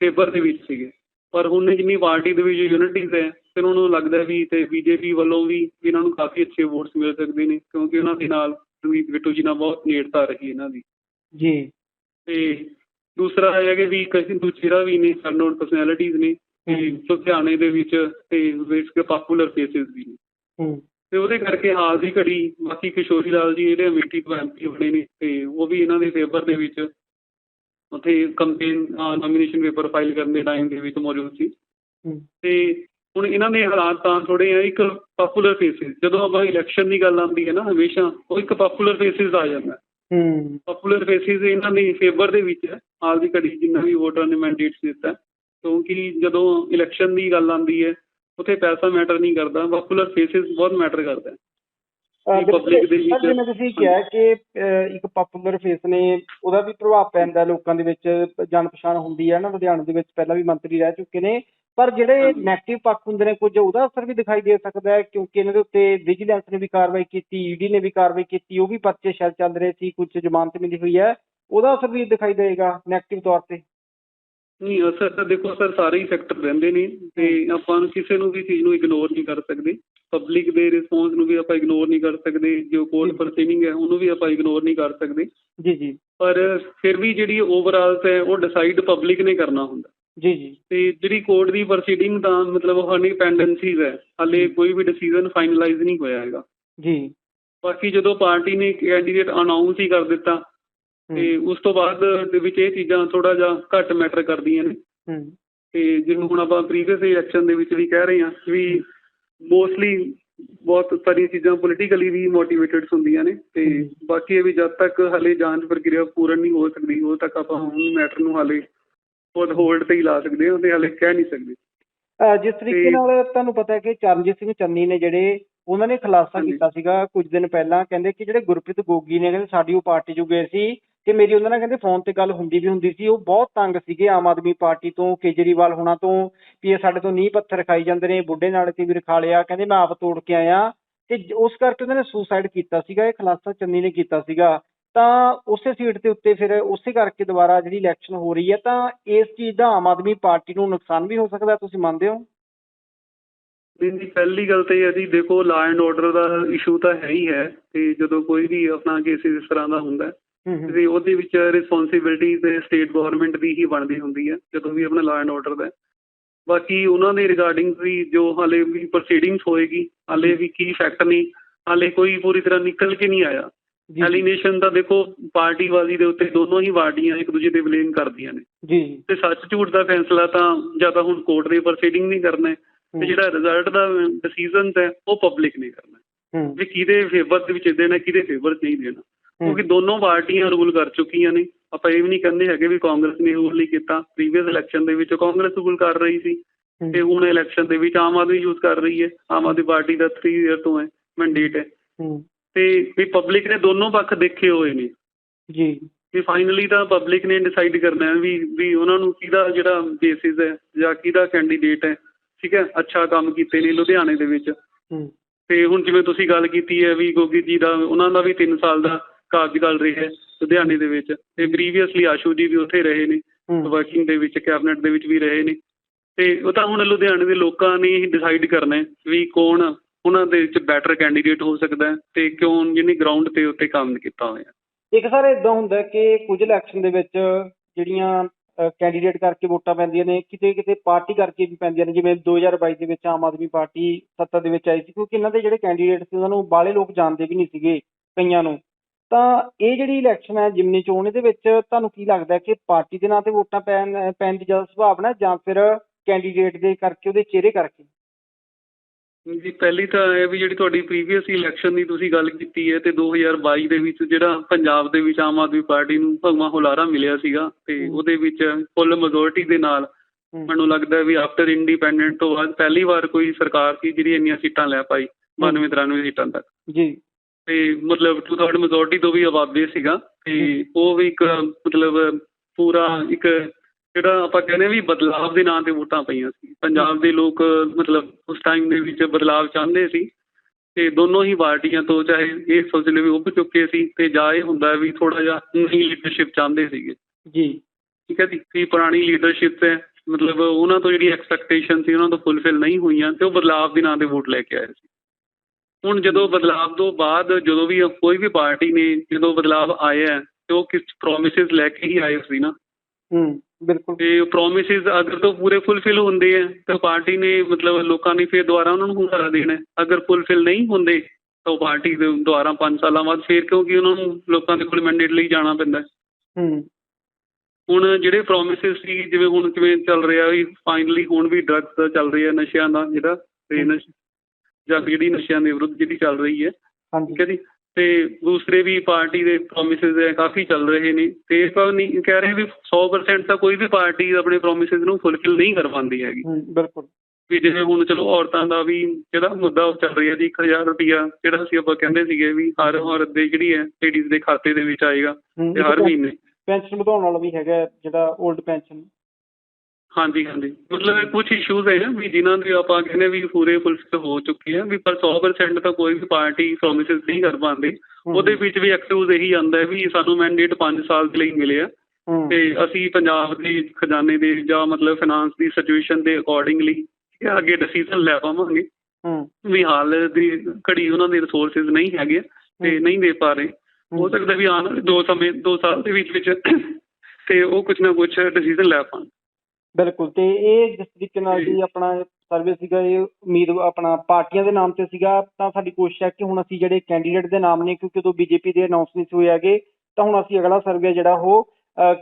ਫੇਵਰ ਦੇ ਵਿੱਚ ਸੀਗੇ। ਪਰ ਹੁਣ ਜਿੰਨੀ ਪਾਰਟੀ ਦੇ ਵਿੱਚ ਯੂਨਿਟੀਜ਼ ਹੈ ਤੇ ਉਹਨਾਂ ਨੂੰ ਲੱਗਦਾ ਵੀ ਤੇ ਬੀਜੇਪੀ ਵੱਲੋਂ ਵੀ ਇਹਨਾਂ ਨੂੰ ਕਾਫੀ ਅੱਛੇ ਵੋਟਸ ਮਿਲ ਸਕਦੇ ਨੇ ਕਿਉਂਕਿ ਉਹਨਾਂ ਦੇ ਨਾਲ ਰਵਨੀਤ ਬਿੱਟੂ ਜੀ ਨਾਲ ਬਹੁਤ ਨੇੜਤਾ ਰਹੀ ਇਹਨਾਂ ਦੀ। ਜੀ। ਤੇ ਦੂਸਰਾ ਇਹ ਹੈ ਕਿ ਵੀ ਕਈ ਦੂਜੇਰਾ ਵੀ ਨੇ ਸਰਨੋਨ ਪਰਸਨੈਲਿਟੀਜ਼ ਨੇ ਲੁਧਿਆਣੇ ਦੇ ਵਿੱਚ ਤੇ ਵਿਸਕ ਪਾਪੂਲਰ ਫੇਸਿਸ ਵੀ ਨੇ। ਹੂੰ। ਤੇ ਉਹਦੇ ਕਰਕੇ ਹਾਲ ਦੀ ਘੜੀ ਬਾਕੀ ਕਿਸ਼ੋਰੀ ਲਾਲ ਜੀ ਜਿਹੜੇ ਅਮੇਠੀ ਤੋਂ ਐਮਪੀ ਬਣੇ ਨੇ ਤੇ ਉਹ ਵੀ ਇਹਨਾਂ ਦੇ ਫੇਵਰ ਦੇ ਵਿੱਚ ਉੱਥੇ ਕੰਪੇਨ ਨੋਮੀਨੇਸ਼ਨ ਪੇਪਰ ਫਾਈਲ ਕਰਨ ਦੇ ਟਾਈਮ ਦੇ ਵਿੱਚ ਮੌਜੂਦ ਸੀ। ਤੇ ਹੁਣ ਇਹਨਾਂ ਦੇ ਹਾਲਾਤ ਤਾਂ ਥੋੜੇ ਆ ਇੱਕ ਪਾਪੂਲਰ ਫੇਸਿਸ ਜਦੋਂ ਆਪਾਂ ਇਲੈਕਸ਼ਨ ਦੀ ਗੱਲ ਆਉਂਦੀ ਹੈ ਨਾ ਹਮੇਸ਼ਾ ਉਹ ਇੱਕ ਪਾਪੂਲਰ ਫੇਸਿਸ ਆ ਜਾਂਦਾ। ਹੂੰ। ਪਾਪੂਲਰ ਫੇਸਿਸ ਇਹਨਾਂ ਦੇ ਫੇਵਰ ਦੇ ਵਿੱਚ ਹੈ ਹਾਲ ਦੀ ਘੜੀ ਜਿੰਨਾ ਵੀ ਵੋਟਰਾਂ ਨੇ ਮੈਂਡੇਟਸ ਦਿੱਤਾ ਕਿਉਂਕਿ ਜਦੋਂ ਇਲੈਕਸ਼ਨ ਦੀ ਗੱਲ ਆਉਂਦੀ ਹੈ ਉੱਥੇ ਪੈਸਾ ਮੈਟਰ ਨਹੀਂ ਕਰਦਾ ਪਾਪੂਲਰ ਫੇਸਿਸ ਬਹੁਤ ਮੈਟਰ ਕਰਦਾ ਦੇ ਵਿੱਚ- ਜਿਵੇਂ ਤੁਸੀਂ ਕਿਹਾ ਕਿ ਇੱਕ ਪਪੂਲਰ ਫੇਸ ਨੇ ਉਹਦਾ ਵੀ ਪ੍ਰਭਾਵ ਪੈਂਦਾ ਲੋਕਾਂ ਦੇ ਵਿੱਚ ਜਾਣ ਪਛਾਣ ਹੁੰਦੀ ਹੈ ਨਾ ਲੁਧਿਆਣਾ ਦੇ ਵਿੱਚ ਪਹਿਲਾਂ ਵੀ ਮੰਤਰੀ ਰਹਿ ਚੁੱਕੇ ਨੇ ਪਰ ਜਿਹੜੇ। ਨੈਗੇਟਿਵ ਪੱਖ ਹੁੰਦੇ ਨੇ ਕੁਝ ਉਹਦਾ ਅਸਰ ਵੀ ਦਿਖਾਈ ਦੇ ਸਕਦਾ ਹੈ ਕਿਉਂਕਿ ਇਹਨਾਂ ਦੇ ਉੱਤੇ ਵਿਜੀਲੈਂਸ ਨੇ ਵੀ ਕਾਰਵਾਈ ਕੀਤੀ ਈਡੀ ਨੇ ਵੀ ਕਾਰਵਾਈ ਕੀਤੀ ਉਹ ਵੀ ਪਰਚੇ ਸ਼ਾਇਦ ਚੱਲ ਰਹੇ ਸੀ ਕੁਝ ਜ਼ਮਾਨਤ ਮਿਲੀ ਹੋਈ ਹੈ ਉਹਦਾ ਅਸਰ ਵੀ ਦਿਖਾਈ ਦੇਗਾ ਨੈਗੇਟਿਵ ਤੌਰ ਤੇ। ਨਹੀਂ ਅਸਰ ਤਾਂ ਦੇਖੋ ਸਰ ਸਾਰੇ ਹੀ ਸੈਕਟਰ ਰਹਿੰਦੇ ਨੇ ਤੇ ਆਪਾਂ ਨੂੰ ਕਿਸੇ ਨੂੰ ਵੀ ਚੀਜ਼ ਨੂੰ ਇਗਨੋਰ ਨਹੀਂ ਕਰ ਸਕਦੇ। ਪਬਲਿਕ ਦੇ ਰਿਸਪੌਂਸ ਨੂੰ ਵੀ ਆਪਾਂ ਇਗਨੋਰ ਨਹੀਂ ਕਰ ਸਕਦੇ ਜੋ ਕੋਰਟ ਪ੍ਰੋਸੀਡਿੰਗ ਹੈ ਉਹਨੂੰ ਵੀ ਆਪਾਂ ਇਗਨੋਰ ਨਹੀਂ ਕਰ ਸਕਦੇ। ਜੀ ਜੀ। ਪਰ ਫਿਰ ਵੀ ਜਿਹੜੀ ਓਵਰਆਲ ਹੈ ਉਹ ਡਿਸਾਈਡ ਪਬਲਿਕ ਨੇ ਕਰਨਾ ਹੁੰਦਾ। ਜੀ ਜੀ। ਤੇ ਜਿਹੜੀ ਕੋਰਟ ਦੀ ਪ੍ਰੋਸੀਡਿੰਗ ਤਾਂ ਮਤਲਬ ਹਨੀ ਪੈਂਡੈਂਸੀਜ਼ ਹੈ। ਹਾਲੇ ਕੋਈ ਵੀ ਡਿਸੀਜਨ ਫਾਈਨਲਾਈਜ਼ ਨਹੀਂ ਹੋਇਆ ਹੈਗਾ। ਜੀ। ਬਾਕੀ ਜਦੋਂ ਪਾਰਟੀ ਨੇ ਕੈਂਡੀਡੇਟ ਅਨਾਉਂਸ ਹੀ ਕਰ ਦਿੱਤਾ ਹੂੰ, ਤੇ ਉਸ ਤੋਂ ਬਾਅਦ ਦੇ ਵਿੱਚ ਇਹ ਚੀਜ਼ਾਂ ਥੋੜਾ ਜਿਹਾ ਘੱਟ ਮੈਟਰ ਕਰਦੀਆਂ ਨੇ। ਤੇ ਜਿਵੇਂ ਹੁਣ ਆਪਾਂ ਪ੍ਰੀਵੀਅਸ ਇਲੈਕਸ਼ਨ ਦੇ ਵਿੱਚ ਵੀ ਕਹਿ ਰਹੇ ਹਾਂ ਵੀ ਮੋਸਟਲੀ ਬਹੁਤ ਸਾਰੀਆਂ ਚੀਜ਼ਾਂ ਪੋਲੀਟੀਕਲੀ ਵੀ ਮੋਟੀਵੇਟਡ ਹੁੰਦੀਆਂ ਨੇ। ਤੇ। ਬਾਕੀ ਇਹ ਵੀ ਜਦ ਤੱਕ ਹਲੇ ਜਾਂਚ ਪ੍ਰਕਿਰਿਆ ਪੂਰਨ ਨਹੀਂ ਹੋ ਸਕਦੀ ਉਦੋਂ ਤੱਕ ਆਪਾਂ ਹੁਣ ਮੈਟਰ ਨੂੰ ਹਲੇ ਬਹੁਤ ਹੋਲਡ ਤੇ ਹੀ ਲਾ ਸਕਦੇ ਹਾਂ ਤੇ ਹਲੇ ਕਹਿ ਨਹੀਂ ਸਕਦੇ। ਜਿਸ ਤਰੀਕੇ ਨਾਲ ਤੁਹਾਨੂੰ ਪਤਾ ਹੈ ਕਿ ਚਰਨਜੀਤ ਸਿੰਘ ਚੰਨੀ ਨੇ ਜਿਹੜੇ ਉਹਨਾਂ ਨੇ ਖੁਲਾਸਾ। ਕੀਤਾ ਸੀਗਾ ਕੁਝ ਦਿਨ ਪਹਿਲਾਂ ਕਹਿੰਦੇ ਕਿ ਜਿਹੜੇ ਗੁਰਪ੍ਰੀਤ ਗੋਗੀ ਨੇ ਕਹਿੰਦੇ ਸਾਡੀ ਉਹ ਪਾਰਟੀ 'ਚ ਗਏ ਸੀ ਤੇ ਮੇਰੀ ਉਹਨਾਂ ਨਾਲ ਕਹਿੰਦੇ ਫੋਨ ਤੇ ਗੱਲ ਹੁੰਦੀ ਵੀ ਹੁੰਦੀ ਸੀ। ਉਹ ਬਹੁਤ ਤੰਗ ਸੀਗੇ ਆਮ ਆਦਮੀ ਪਾਰਟੀ ਤੋਂ ਕੇਜਰੀਵਾਲ ਹੋਣਾ ਤੋਂ ਵੀ ਇਹ ਸਾਡੇ ਤੋਂ ਨੀਂਹ ਪੱਥਰ ਖਾਈ ਜਾਂਦੇ ਨੇ ਬੁੱਢੇ ਨਾਲੇ ਤੇ ਵੀ ਰਖਾ ਲਿਆ ਕਹਿੰਦੇ ਮੈਂ ਆਪ ਤੋੜ ਕੇ ਆਇਆ। ਤੇ ਉਸ ਕਰਕੇ ਉਹਨਾਂ ਨੇ ਸੁਸਾਈਡ ਕੀਤਾ ਸੀਗਾ ਇਹ ਖੁਲਾਸਾ ਚੰਨੀ ਨੇ ਕੀਤਾ ਸੀਗਾ। ਤਾਂ ਉਸੇ ਸੀਟ ਦੇ ਉੱਤੇ ਫਿਰ ਉਸੇ ਕਰਕੇ ਦੁਬਾਰਾ ਜਿਹੜੀ ਇਲੈਕਸ਼ਨ ਹੋ ਰਹੀ ਹੈ ਤਾਂ ਇਸ ਚੀਜ਼ ਦਾ ਆਮ ਆਦਮੀ ਪਾਰਟੀ ਨੂੰ ਨੁਕਸਾਨ ਵੀ ਹੋ ਸਕਦਾ ਤੁਸੀਂ ਮੰਨਦੇ ਹੋ? ਨਹੀਂ ਨਹੀਂ ਪਹਿਲੀ ਗੱਲ ਤਾਂ ਜੀ ਦੇਖੋ law and order the issue ਤਾਂ ਹੈ ਹੀ ਹੈ ਤੇ ਜਦੋਂ ਕੋਈ ਵੀ ਆਪਣਾ ਕੇਸ ਇਸ ਤਰ੍ਹਾਂ ਦਾ ਹੁੰਦਾ ਤੇ ਉਹਦੇ ਵਿੱਚ ਰਿਸਪੌਂਸਿਬਿਲਟੀ ਤੇ ਸਟੇਟ ਗਵਰਨਮੈਂਟ ਦੀ ਹੀ ਬਣਦੀ ਹੁੰਦੀ ਹੈ ਜਦੋਂ ਵੀ ਆਪਣਾ ਲਾ ਐਂਡ ਆਰਡਰ ਦਾ। ਬਾਕੀ ਉਹਨਾਂ ਦੇ ਰਿਗਾਰਡਿੰਗ ਵੀ ਜੋ ਹਾਲੇ ਵੀ ਪ੍ਰੋਸੀਡਿੰਗਸ ਹੋਏਗੀ ਹਾਲੇ ਵੀ ਕੀ ਫੈਕਟ ਨਹੀਂ ਹਾਲੇ ਕੋਈ ਪੂਰੀ ਤਰ੍ਹਾਂ ਨਿਕਲ ਕੇ ਨਹੀਂ ਆਇਆ। ਜੀ ਜੀ ਐਲੀਨੇਸ਼ਨ ਤਾਂ ਦੇਖੋ ਪਾਰਟੀ ਵਾਲੀ ਦੇ ਉੱਤੇ ਦੋਨੋਂ ਹੀ ਪਾਰਟੀਆਂ ਇੱਕ ਦੂਜੇ ਤੇ ਬਲੇਮ ਕਰਦੀਆਂ ਨੇ। ਜੀ ਤੇ ਸੱਚ ਝੂਠ ਦਾ ਫੈਸਲਾ ਤਾਂ ਜਾਂ ਤਾਂ ਹੁਣ ਕੋਰਟ ਦੇ ਪ੍ਰੋਸੀਡਿੰਗ ਨਹੀਂ ਕਰਨਾ ਹੈ, ਤੇ ਜਿਹੜਾ ਰਿਜ਼ਲਟ ਦਾ ਡਿਸੀਜਨ ਹੈ ਉਹ ਪਬਲਿਕ ਨੇ ਕਰਨਾ ਵੀ ਕਿਹਦੇ ਫੇਵਰ ਦੇ ਵਿੱਚ ਦੇਣਾ ਕਿਹਦੇ ਫੇਵਰ ਨਹੀਂ ਦੇਣਾ। ਕਿਉਂਕਿ ਦੋਨੋਂ ਪਾਰਟੀਆਂ ਰੂਲ ਕਰ ਚੁੱਕੀਆਂ ਨੇ। ਆਪਾਂ ਇਹ ਵੀ ਨਹੀਂ ਕਹਿੰਦੇ ਹੈਗੇ ਵੀ ਕਾਂਗਰਸ ਨੇ ਰੂਲ ਨਹੀਂ ਕੀਤਾ। ਪ੍ਰੀਵੀਅਸ ਇਲੈਕਸ਼ਨ ਦੇ ਵਿੱਚ ਕਾਂਗਰਸ ਰੂਲ ਕਰ ਰਹੀ ਸੀ ਤੇ ਹੁਣ ਇਲੈਕਸ਼ਨ ਦੇ ਵਿੱਚ ਆਮ ਆਦਮੀ ਯੂਜ਼ ਕਰ ਰਹੀ ਹੈ। ਆਮ ਆਦਮੀ ਪਾਰਟੀ ਦਾ 3 ਇਅਰ ਤੋਂ ਹੈ ਮੈਂਡੇਟ ਹੂੰ, ਤੇ ਵੀ ਪਬਲਿਕ ਨੇ ਦੋਨੋਂ ਪੱਖ ਦੇਖੇ ਹੋਏ ਨੇ। ਜੀ। ਵੀ ਫਾਈਨਲੀ ਤਾਂ ਪਬਲਿਕ ਨੇ ਡਿਸਾਈਡ ਕਰਨਾ ਹੈ ਵੀ ਵੀ ਉਹਨਾਂ ਨੂੰ ਕਿਹਦਾ ਜਿਹੜਾ ਬੇਸਿਸ ਹੈ ਜਾਂ ਕਿਹਦਾ ਕੈਂਡੀਡੇਟ ਹੈ ਠੀਕ ਹੈ ਅੱਛਾ ਕੰਮ ਕੀਤੇ ਨੇ ਲੁਧਿਆਣੇ ਦੇ ਵਿੱਚ। ਤੇ ਹੁਣ ਜਿਵੇਂ ਤੁਸੀਂ ਗੱਲ ਕੀਤੀ ਹੈ ਵੀ ਗੋਗੀ ਜੀ ਦਾ ਉਹਨਾਂ ਦਾ ਵੀ 3 ਸਾਲ ਦਾ ਕਾਰਜਕਾਲ ਰਿਹਾ ਲੁਧਿਆਣੇ ਦੇ ਵਿੱਚ। ਤੇ ਪ੍ਰੀਵੀਅਸਲੀ ਆਸ਼ੂ ਜੀ ਵੀ ਉੱਥੇ ਰਹੇ ਨੇ ਵਰਕਿੰਗ ਦੇ ਵਿੱਚ ਕੈਬਨਿਟ ਦੇ ਵਿੱਚ ਵੀ ਰਹੇ ਨੇ। ਤੇ ਉਹ ਤਾਂ ਹੁਣ ਲੁਧਿਆਣੇ ਦੇ ਲੋਕਾਂ ਨੇ ਹੀ ਡਿਸਾਈਡ ਕਰਨਾ ਹੈ ਵੀ ਕੌਣ ਉਹਨਾਂ ਦੇ ਵਿੱਚ ਬੈਟਰ ਕੈਂਡੀਡੇਟ ਹੋ ਸਕਦਾ ਤੇ ਕਿਉਂ ਜਿਹਨੇ ਗਰਾਊਂਡ ਤੇ ਉੱਤੇ ਕੰਮ ਕੀਤਾ ਹੋਇਆ ਇੱਕ ਸਰ ਇਦਾਂ ਹੁੰਦਾ ਕਿ ਕੁਝ ਇਲੈਕਸ਼ਨ ਦੇ ਵਿੱਚ ਜਿਹੜੀਆਂ ਕੈਂਡੀਡੇਟ ਕਰਕੇ ਵੋਟਾਂ ਪੈਂਦੀਆਂ ਨੇ, ਕਿਤੇ ਕਿਤੇ ਪਾਰਟੀ ਕਰਕੇ ਵੀ ਪੈਂਦੀਆਂ ਨੇ, ਜਿਵੇਂ 2022 ਦੇ ਵਿੱਚ ਆਮ ਆਦਮੀ ਪਾਰਟੀ ਸੱਤਾ ਦੇ ਵਿੱਚ ਆਈ ਸੀ, ਕਿਉਂਕਿ ਇਹਨਾਂ ਦੇ ਜਿਹੜੇ ਕੈਂਡੀਡੇਟ ਸੀ, ਉਹਨਾਂ ਨੂੰ ਬਾਹਲੇ ਲੋਕ ਜਾਣਦੇ ਵੀ ਨਹੀਂ ਸੀਗੇ ਕਈਆਂ ਨੂੰ। ਤਾਂ ਇਹ ਜਿਹੜੀ ਇਲੈਕਸ਼ਨ ਹੈ ਜਿਮਨੀ ਚੋਣ ਇਹਦੇ ਵਿੱਚ ਤੁਹਾਨੂੰ ਕੀ ਲੱਗਦਾ ਕਿ ਪਾਰਟੀ ਦੇ ਨਾਂ ਤੇ ਵੋਟਾਂ ਪੈਣ ਪੈਣ ਦੀ ਜ਼ਿਆਦਾ ਸੰਭਾਵਨਾ ਜਾਂ ਫਿਰ ਕੈਂਡੀਡੇਟ ਦੇ ਕਰਕੇ, ਉਹਦੇ ਚਿਹਰੇ ਕਰਕੇ? ਜੀ ਪਹਿਲੀ ਤਾਂ ਇਹ ਵੀ ਜਿਹੜੀ ਤੁਹਾਡੀ ਪ੍ਰੀਵੀਅਸ ਇਲੈਕਸ਼ਨ ਦੀ ਤੁਸੀਂ ਗੱਲ ਕੀਤੀ ਹੈ ਤੇ 2022 ਦੇ ਵਿੱਚ ਜਿਹੜਾ ਪੰਜਾਬ ਦੇ ਵਿੱਚ ਆਮ ਆਦਮੀ ਪਾਰਟੀ ਨੂੰ ਭਗਵਾਂ ਹੁਲਾਰਾ ਮਿਲਿਆ ਸੀਗਾ ਤੇ। ਉਹਦੇ ਵਿੱਚ ਫੁੱਲ ਮੈਜੋਰਟੀ ਦੇ ਨਾਲ ਮੈਨੂੰ ਲੱਗਦਾ ਵੀ ਆਫਟਰ ਇੰਡੀਪੈਂਡੈਂਟ ਤੋਂ ਬਾਅਦ ਪਹਿਲੀ ਵਾਰ ਕੋਈ ਸਰਕਾਰ ਸੀ ਜਿਹੜੀ ਇੰਨੀਆਂ ਸੀਟਾਂ ਲੈ ਪਾਈ 92 93 ਸੀਟਾਂ ਤੱਕ। ਜੀ। ਤੇ ਮਤਲਬ ਟੂ ਥਰਡ ਮੈਜੋਰਟੀ ਤੋਂ ਵੀ ਅਬਾਵੇ ਸੀਗਾ ਤੇ ਉਹ ਵੀ ਇੱਕ ਮਤਲਬ ਪੂਰਾ ਇੱਕ ਜਿਹੜਾ ਆਪਾਂ ਕਹਿੰਦੇ ਵੀ ਬਦਲਾਵ ਦੇ ਨਾਂ ਤੇ ਵੋਟਾਂ ਪਈਆਂ ਸੀ। ਪੰਜਾਬ ਦੇ ਲੋਕ ਮਤਲਬ ਉਸ ਟਾਈਮ ਦੇ ਵਿੱਚ ਬਦਲਾਵ ਚਾਹੁੰਦੇ ਸੀ ਤੇ ਦੋਨੋਂ ਹੀ ਪਾਰਟੀਆਂ ਤੋਂ ਚਾਹੇ ਇਹ ਸੋਚ ਲਓ ਵੀ ਉੱਭ ਚੁੱਕੇ ਸੀ ਤੇ ਜਾਂ ਇਹ ਹੁੰਦਾ ਵੀ ਥੋੜਾ ਜਿਹਾ ਨਵੀਂ ਲੀਡਰਸ਼ਿਪ ਚਾਹੁੰਦੇ ਸੀਗੇ। ਜੀ। ਠੀਕ ਹੈ ਜੀ ਪੁਰਾਣੀ ਲੀਡਰਸ਼ਿਪ ਹੈ ਮਤਲਬ ਉਹਨਾਂ ਤੋਂ ਜਿਹੜੀ ਐਕਸਪੈਕਟੇਸ਼ਨ ਸੀ ਉਹਨਾਂ ਤੋਂ ਫੁੱਲਫਿਲ ਨਹੀਂ ਹੋਈਆਂ ਤੇ ਉਹ ਬਦਲਾਵ ਦੇ ਨਾਂ ਤੇ ਵੋਟ ਲੈ ਕੇ ਆਏ ਸੀ। ਹੁਣ ਜਦੋਂ ਬਦਲਾਵ ਤੋਂ ਬਾਅਦ ਜਦੋਂ ਵੀ ਕੋਈ ਵੀ ਪਾਰਟੀ ਨੇ ਜਦੋਂ ਬਦਲਾਵ ਆਇਆ ਤੇ ਉਹ ਕਿਸ ਪ੍ਰੋਮਿਸਸ ਲੈ ਕੇ ਹੀ ਆਏ ਸੀ ਨਾ। ਹੂੰ। ਬਿਲਕੁਲ। ਤੇ ਪ੍ਰੋਮਿਸਸ ਅਗਰ ਤੋਂ ਪੂਰੇ ਫੁੱਲਫਿਲ ਹੁੰਦੇ ਆ ਤਾਂ ਪਾਰਟੀ ਨੇ ਮਤਲਬ ਲੋਕਾਂ ਨੇ ਫਿਰ ਦੁਬਾਰਾ ਉਹਨਾਂ ਨੂੰ ਹੁੰਗਾਰਾ ਦੇਣਾ। ਅਗਰ ਫੁੱਲਫਿਲ ਨਹੀਂ ਹੁੰਦੇ ਤਾਂ ਉਹ ਪਾਰਟੀ ਦੇ ਦੁਬਾਰਾ 5 ਸਾਲਾਂ ਬਾਅਦ ਫਿਰ ਕਿਉਂਕਿ ਉਹਨਾਂ ਨੂੰ ਲੋਕਾਂ ਦੇ ਕੋਲ ਮੈਂਡੇਟ ਲਈ ਜਾਣਾ ਪੈਂਦਾ ਹੈ। ਹੁਣ ਜਿਹੜੇ ਪ੍ਰੋਮਿਸਸ ਸੀ ਜਿਵੇਂ ਹੁਣ ਕਿਵੇਂ ਚੱਲ ਰਿਹਾ ਵੀ ਫਾਈਨਲੀ ਹੁਣ ਵੀ ਡਰੱਗਸ ਦਾ ਚੱਲ ਰਿਹਾ ਨਸ਼ਿਆਂ ਦਾ ਜਿਹੜਾ ਤੇ ਜਾਂ ਜਿਹੜੀ ਨਸ਼ਿਆਂ ਦੇ ਵਿਰੁੱਧ ਜਿਹੜੀ ਚੱਲ ਰਹੀ ਹੈ। ਹਾਂਜੀ। ਠੀਕ ਹੈ ਜੀ। ਤੇ ਦੂਸਰੇ ਵੀ ਪਾਰਟੀ ਦੇ ਪ੍ਰੋਮਿਸਸ ਹੈ ਕਾਫੀ ਚੱਲ ਰਹੇ ਨੇ। ਤੇ ਇਹ ਤਾਂ ਨਹੀਂ ਕਹਿ ਰਹੇ ਵੀ 100% ਤਾਂ ਕੋਈ ਵੀ ਪਾਰਟੀ ਆਪਣੇ ਪ੍ਰੋਮਿਸਸ ਨੂੰ ਫੁੱਲਫਿਲ ਨਹੀਂ ਕਰ ਪਾਉਂਦੀ ਹੈਗੀ। ਬਿਲਕੁਲ। ਵੀ ਜਿਵੇਂ ਹੁਣ ਚਲੋ ਔਰਤਾਂ ਦਾ ਵੀ ਜਿਹੜਾ ਮੁੱਦਾ ਉਹ ਚੱਲ ਰਿਹਾ ਜੀ 1000 ਰੁਪਿਆ ਜਿਹੜਾ ਅਸੀਂ ਆਪਾਂ ਕਹਿੰਦੇ ਸੀਗੇ ਵੀ ਹਰ ਔਰਤ ਦੇ ਜਿਹੜੀ ਹੈ ਲੇਡੀਜ਼ ਦੇ ਖਾਤੇ ਦੇ ਵਿੱਚ ਆਏਗਾ ਤੇ ਹਰ ਮਹੀਨੇ। ਪੈਨਸ਼ਨ ਵਧਾਉਣ ਵਾਲਾ ਵੀ ਹੈਗਾ ਜਿਹੜਾ 올ਡ ਪੈਨਸ਼ਨ। ਹਾਂਜੀ ਹਾਂਜੀ। ਮਤਲਬ ਕੁਝ ਇਸ਼ੂਜ਼ ਹੈ ਵੀ ਜਿਨ੍ਹਾਂ ਦੇ ਆਪਾਂ ਕਹਿੰਦੇ ਵੀ ਪੂਰੇ ਫੁਲਫਿਲ ਹੋ ਚੁੱਕੇ ਆ ਵੀ ਪਰ 100% ਤਾਂ ਕੋਈ ਵੀ ਪਾਰਟੀ ਪ੍ਰੋਮਿਸਸ ਨਹੀਂ ਕਰ ਪਾਉਂਦੀ। ਉਹਦੇ ਵਿੱਚ ਵੀ ਐਕਸਕਿਊਜ਼ ਇਹੀ ਆਉਂਦਾ ਵੀ ਸਾਨੂੰ ਮੈਂਡੇਟ 5 ਸਾਲ ਦੇ ਲਈ ਮਿਲਿਆ ਤੇ ਅਸੀਂ ਪੰਜਾਬ ਦੇ ਖਜ਼ਾਨੇ ਦੇ ਜਾਂ ਮਤਲਬ ਫਾਈਨਾਂਸ ਦੀ ਸਿਚੁਏਸ਼ਨ ਦੇ ਅਕੋਰਡਿੰਗਲੀ ਅੱਗੇ ਡਿਸੀਜਨ ਲੈ ਪਾਵਾਂਗੇ। ਵੀ ਹਾਲ ਦੀ ਘੜੀ ਉਹਨਾਂ ਦੇ ਰਿਸੋਰਸਸ ਨਹੀਂ ਹੈਗੇ ਤੇ ਨਹੀਂ ਦੇ ਪਾ ਰਹੇ। ਹੋ। ਸਕਦਾ ਵੀ ਆਉਣ ਵਾਲੇ ਦੋ ਸਮੇਂ ਦੋ ਸਾਲ ਦੇ ਵਿੱਚ ਵਿੱਚ ਤੇ ਉਹ ਕੁਝ ਨਾ ਕੁਝ ਡਿਸੀਜਨ ਲੈ ਪਾਣ। ਬਿਲਕੁਲ ਤੇ ਇਹ ਜਿਸ ਤਰੀਕੇ ਨਾਲ ਜੀ। ਆਪਣਾ ਸਰਵੇ ਸੀਗਾ ਇਹ ਉਮੀਦ ਆਪਣਾ ਪਾਰਟੀਆਂ ਦੇ ਨਾਮ ਤੇ ਸੀਗਾ ਤਾਂ ਸਾਡੀ ਕੋਸ਼ਿਸ਼ ਹੈ ਕਿ ਹੁਣ ਅਸੀਂ ਜਿਹੜੇ ਕੈਂਡੀਡੇਟ ਦੇ ਨਾਮ ਨੇ ਕਿਉਂਕਿ ਉਦੋਂ ਬੀਜੇਪੀ ਦੇ ਅਨਾਉਂਸ ਨਹੀਂ ਸੀ ਹੋਏ ਹੈਗੇ ਤਾਂ ਹੁਣ ਅਸੀਂ ਅਗਲਾ ਸਰਵੇ ਜਿਹੜਾ ਉਹ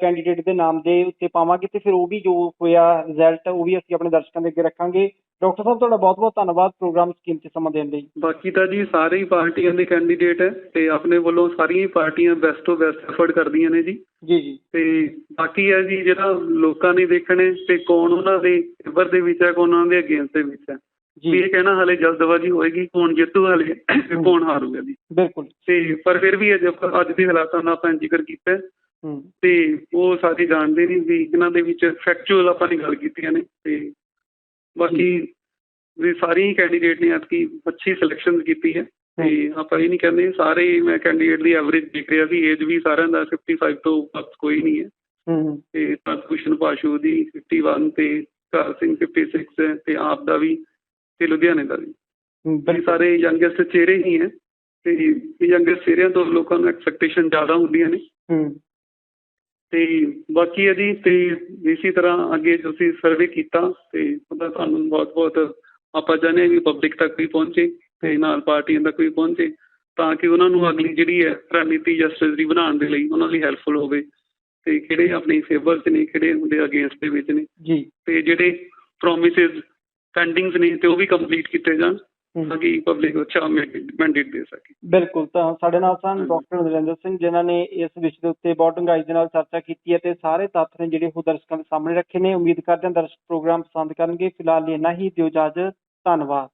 ਕੈਂਡੀਡੇਟ ਦੇ ਨਾਮ ਦੇ ਉੱਤੇ ਪਾਵਾਂਗੇ ਤੇ ਫਿਰ ਉਹ ਵੀ ਜੋ ਹੋਇਆ ਰਿਜ਼ਲਟ ਉਹ ਵੀ ਅਸੀਂ ਆਪਣੇ ਦਰਸ਼ਕਾਂ ਦੇ ਅੱਗੇ ਰੱਖਾਂਗੇ। ਡਾਕਟਰ ਸਾਹਿਬ ਤੁਹਾਡਾ ਬਹੁਤ ਬਹੁਤ ਧੰਨਵਾਦ ਪ੍ਰੋਗਰਾਮ ਸਕੀਮ 'ਚ ਸਮਾਂ ਦੇਣ ਲਈ। ਬਾਕੀ ਤਾਂ ਜੀ ਸਾਰੇ ਹੀ ਪਾਰਟੀਆਂ ਦੇ ਕੈਂਡੀਡੇਟ ਹੈ ਤੇ ਆਪਣੇ ਵੱਲੋਂ ਸਾਰੀਆਂ ਹੀ ਪਾਰਟੀਆਂ ਬੈਸਟ ਤੋਂ ਬੈਸਟ ਐਫਰਟ ਕਰਦੀਆਂ ਨੇ ਜੀ। ਜੀ ਜੀ। ਤੇ ਬਾਕੀ ਹੈ ਜੀ ਜਿਹੜਾ ਲੋਕਾਂ ਨੇ ਦੇਖਣੇ ਤੇ ਕੌਣ ਉਹਨਾਂ ਦੇ ਫੇਵਰ ਦੇ ਵਿੱਚ ਹੈ ਕੌਣ ਉਹਨਾਂ ਦੇ ਅਗੇਂਸਟ ਦੇ ਵਿੱਚ ਹੈ। ਜੀ। ਇਹ ਕਹਿਣਾ ਹਲੇ ਜਲਦਬਾਜ਼ੀ ਹੋਏਗੀ ਕੌਣ ਜਿੱਤੂ ਹਲੇ ਤੇ ਕੌਣ ਹਾਰੂਗਾ ਜੀ। ਬਿਲਕੁਲ। ਤੇ ਪਰ ਫਿਰ ਵੀ ਅੱਜ ਦੇ ਹਾਲਾਤਾਂ ਦਾ ਆਪਾਂ ਜ਼ਿਕਰ ਕੀਤਾ ਤੇ ਉਹ ਸਾਰੇ ਜਾਣਦੇ ਨੇ ਵੀ ਇਹਨਾਂ ਦੇ ਵਿੱਚ ਫੈਕਚੁਅਲ ਆਪਾਂ ਨੇ ਗੱਲ ਕੀਤੀਆਂ ਨੇ ਤੇ ਬਾਕੀ ਵੀ ਸਾਰੇ ਹੀ ਕੈਂਡੀਡੇਟ ਨੇ ਐਤਕੀ ਅੱਛੀ ਸਿਲੈਕਸ਼ਨ ਕੀਤੀ ਹੈ ਤੇ ਆਪਾਂ ਇਹ ਨਹੀਂ ਕਹਿੰਦੇ ਸਾਰੇ ਮੈਂ ਕੈਂਡੀਡੇਟ ਦੀ ਐਵਰੇਜ ਦੇਖ ਰਿਹਾ ਸੀ ਏਜ ਵੀ ਸਾਰਿਆਂ ਦਾ 55 ਤੋਂ ਉੱਪਰ ਕੋਈ ਨਹੀਂ ਹੈ। ਹੂੰ ਤੇ ਪ੍ਰਭੂਸ਼ਣ ਪਾਸ਼ੂ ਦੀ 51 ਤੇ ਕਰ ਸਿੰਘ 56 ਹੈ ਤੇ ਆਪ ਦਾ ਵੀ ਤੇ ਲੁਧਿਆਣੇ ਦਾ ਵੀ। ਸਾਰੇ ਯੰਗੈਸਟ ਚਿਹਰੇ ਹੀ ਹੈ ਤੇ ਯੰਗੈਸਟ ਚਿਹਰਿਆਂ ਤੋਂ ਲੋਕਾਂ ਨੂੰ ਐਕਸਪੈਕਟੇਸ਼ਨ ਜ਼ਿਆਦਾ ਹੁੰਦੀਆਂ ਨੇ। ਹੂੰ ਤੇ ਬਾਕੀ ਹੈ ਜੀ ਤੇ ਇਸੇ ਤਰ੍ਹਾਂ ਅੱਗੇ ਤੁਸੀਂ ਸਰਵੇ ਕੀਤਾ ਤੇ ਉਹਦਾ ਤੁਹਾਨੂੰ ਬਹੁਤ ਬਹੁਤ ਆਪਾਂ ਚਾਹੁੰਦੇ ਵੀ ਪਬਲਿਕ ਤੱਕ ਵੀ ਪਹੁੰਚੇ ਤੇ ਨਾਲ ਪਾਰਟੀਆਂ ਤੱਕ ਵੀ ਪਹੁੰਚੇ ਤਾਂ ਕਿ ਉਹਨਾਂ ਨੂੰ ਅਗਲੀ ਜਿਹੜੀ ਹੈ ਰਣਨੀਤੀ ਜਾਂ strategy ਬਣਾਉਣ ਦੇ ਲਈ ਉਹਨਾਂ ਲਈ ਹੈਲਪਫੁਲ ਹੋਵੇ ਤੇ ਕਿਹੜੇ ਆਪਣੀ ਫੇਵਰ 'ਚ ਨੇ ਕਿਹੜੇ ਹੁੰਦੇ ਅਗੇਂਸਟ ਦੇ ਵਿੱਚ ਨੇ ਜੀ। ਤੇ ਜਿਹੜੇ ਪ੍ਰੋਮਿਸਸ ਪੈਂਡਿੰਗਸ ਨੇ ਤੇ ਉਹ ਵੀ ਕੰਪਲੀਟ ਕੀਤੇ ਜਾਣ। ਅੱਛਾ ਮੈਂਡੇਟ ਦੇ ਸਕੇ। ਬਿਲਕੁਲ ਤਾਂ ਸਾਡੇ ਨਾਲ ਸਨ। ਡਾਕਟਰ ਨਰਿੰਦਰ ਸਿੰਘ ਜਿਨ੍ਹਾਂ ਨੇ ਇਸ ਵਿਸ਼ੇ ਦੇ ਉੱਤੇ ਬਹੁਤ ਡੂੰਘਾਈ ਦੇ ਨਾਲ ਚਰਚਾ ਕੀਤੀ ਹੈ ਤੇ ਸਾਰੇ ਤੱਥ ਨੇ ਜਿਹੜੇ ਉਹ ਦਰਸ਼ਕਾਂ ਦੇ ਸਾਹਮਣੇ ਰੱਖੇ ਨੇ। ਉਮੀਦ ਕਰਦੇ ਹਾਂ ਦਰਸ਼ਕ ਪ੍ਰੋਗਰਾਮ ਪਸੰਦ ਕਰਨਗੇ। ਫਿਲਹਾਲ ਲਈ ਇੰਨਾ ਹੀ ਦਿਓ ਇਜਾਜ਼ਤ ਧੰਨਵਾਦ।